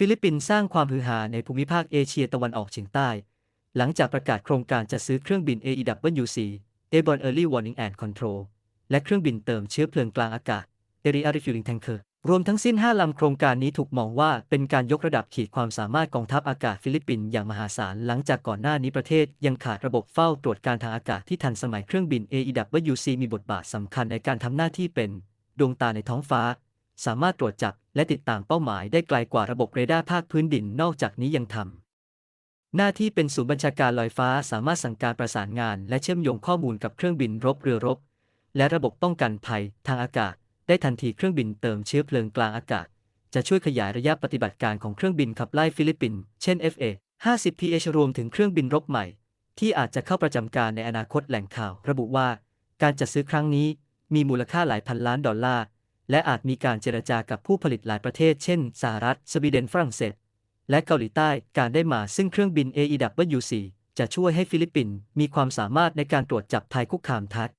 ฟิลิปปินส์สร้างความฮือฮาในภูมิภาคเอเชียตะวันออกเฉียงใต้ หลังจากประกาศโครงการจะซื้อเครื่องบิน AEWC Airborne Early Warning and Control และเครื่องบินเติมเชื้อเพลิงกลางอากาศ Area Refueling Tanker รวมทั้งสิ้น 5 ลำโครงการนี้ถูกมองว่าเป็นการยกระดับขีดความสามารถกองทัพอากาศฟิลิปปินส์อย่างมหาศาล หลังจากก่อนหน้านี้ประเทศยังขาดระบบเฝ้าตรวจการทางอากาศที่ทันสมัยเครื่องบิน AEWC มีบทบาทสำคัญในการทำหน้าที่เป็น ดวงตาในท้องฟ้า สามารถตรวจจับและติดตามเป้าหมายได้ไกลกว่าระบบเรดาร์ภาคพื้นดินนอกจากนี้ยังทำหน้าที่เป็นศูนย์บัญชาการลอยฟ้าสามารถสั่งการประสานงาน และเชื่อมโยงข้อมูลกับเครื่องบินรบเรือรบ และระบบป้องกันภัย ทางอากาศ ได้ทันทีเครื่องบินเติมเชื้อเพลิงกลางอากาศ จะช่วยขยายระยะปฏิบัติการของเครื่องบินขับไล่ฟิลิปปินส์เช่น FA 50 PH รวมถึงเครื่องบินรบใหม่ ที่อาจจะเข้าประจำการในอนาคตแหล่งข่าว ระบุว่า การจัดซื้อครั้งนี้มีมูลค่าหลายพันล้านดอลลาร์ และอาจมีการเจรจากับผู้ผลิตหลายประเทศเช่นสหรัฐ สวีเดนฝรั่งเศส และเกาหลีใต้การได้มาซึ่งเครื่องบิน AEWC จะช่วยให้ฟิลิปปินส์มีความสามารถในการตรวจจับภัยคุกคามทัด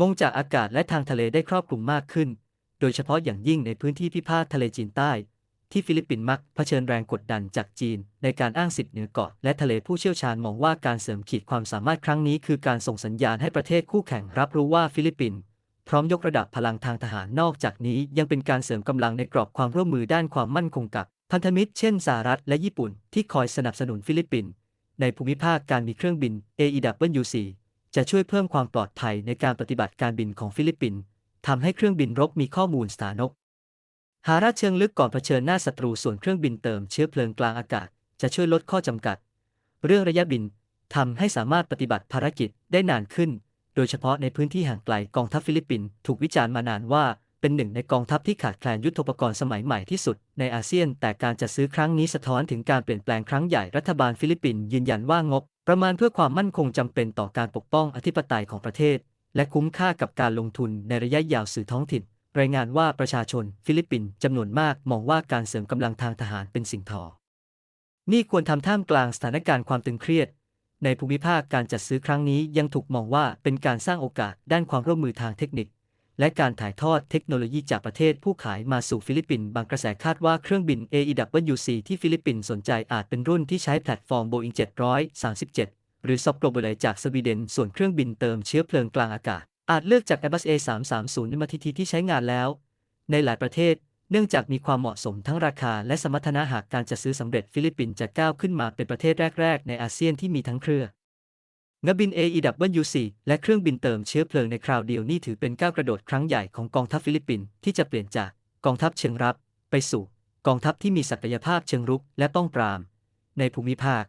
งงจากอากาศและทางทะเลได้ครอบคลุมมากขึ้น โดยเฉพาะอย่างยิ่งในพื้นที่พิพาททะเลจีนใต้ ที่ฟิลิปปินส์มักเผชิญแรงกดดันจากจีน ในการอ้างสิทธิ์เหนือเกาะและทะเลผู้เชี่ยวชาญมองว่าการเสริมขีดความสามารถครั้งนี้ คือการส่งสัญญาณให้ประเทศคู่แข่งรับรู้ว่าฟิลิปปินส์ พร้อมยกระดับพลังทางทหารนอกจากนี้ยังเป็นการเสริมกำลังในกรอบความร่วมมือด้านความมั่นคงกับ พันธมิตรเช่นสหรัฐและญี่ปุ่นที่คอยสนับสนุนฟิลิปปินส์ในภูมิภาคการมีเครื่องบิน AEWC จะช่วยเพิ่มความปลอดภัยในการปฏิบัติการบินของฟิลิปปินส์ทำให้เครื่องบินรบมีข้อมูลสถานก หาราเชิงลึกก่อนเผชิญหน้าศัตรูส่วนเครื่องบินเติมเชื้อเพลิงกลางอากาศ จะช่วยลดข้อจำกัด เรื่องระยะบินทำให้สามารถปฏิบัติภารกิจได้นานขึ้น โดยเฉพาะในพื้นที่ห่างไกลกองทัพฟิลิปปินส์ถูกวิจารณ์มานานว่าเป็นหนึ่งในกองทัพที่ขาดแคลนยุทธปกรณ์สมัยใหม่ที่สุดในอาเซียน แต่การจัดซื้อครั้งนี้สะท้อนถึงการเปลี่ยนแปลงครั้งใหญ่รัฐบาลฟิลิปปินส์ยืนยันว่างบ ประมาณเพื่อความมั่นคงจำเป็นต่อการปกป้องอธิปไตยของประเทศ และคุ้มค่ากับการลงทุนในระยะยาวสื่อท้องถิ่น รายงานว่าประชาชนฟิลิปปินส์จำนวนมากมองว่าการเสริมกำลังทางทหารเป็นสิ่งทอ นี่ควรทำท่ามกลางสถานการณ์ความตึงเครียด ในภูมิภาคการจัดซื้อครั้งนี้ยังถูกมองว่าเป็นการสร้างโอกาสด้านความร่วมมือทางเทคนิค และการถ่ายทอดเทคโนโลยีจากประเทศผู้ขายมาสู่ฟิลิปปินส์บางกระแสคาดว่าเครื่องบิน AEWC ที่ฟิลิปปินส์สนใจอาจเป็นรุ่นที่ใช้แพลตฟอร์ม Boeing 737 หรือซอฟโกลบเลจากสวีเดน ส่วนเครื่องบินเติมเชื้อเพลิงกลางอากาศ อาจเลือกจาก Airbus A330 ในมาทีทีที่ใช้งานแล้ว ในหลายประเทศ เนื่องจากมีความเหมาะสมทั้งราคาและสมรรถนะหากการจะซื้อสำเร็จฟิลิปปินส์จะก้าวขึ้นมาเป็นประเทศแรก ๆ ในอาเซียนที่มีทั้งเครืองบิน AEWC และเครื่องบินเติมเชื้อเพลิงในคราวเดียวนี่ถือเป็นก้าวกระโดดครั้งใหญ่ของกองทัพฟิลิปปินส์ที่จะเปลี่ยนจากกองทัพเชิงรับ ไปสู่กองทัพที่มีศักยภาพเชิงรุกและต้องปราม ในภูมิภาค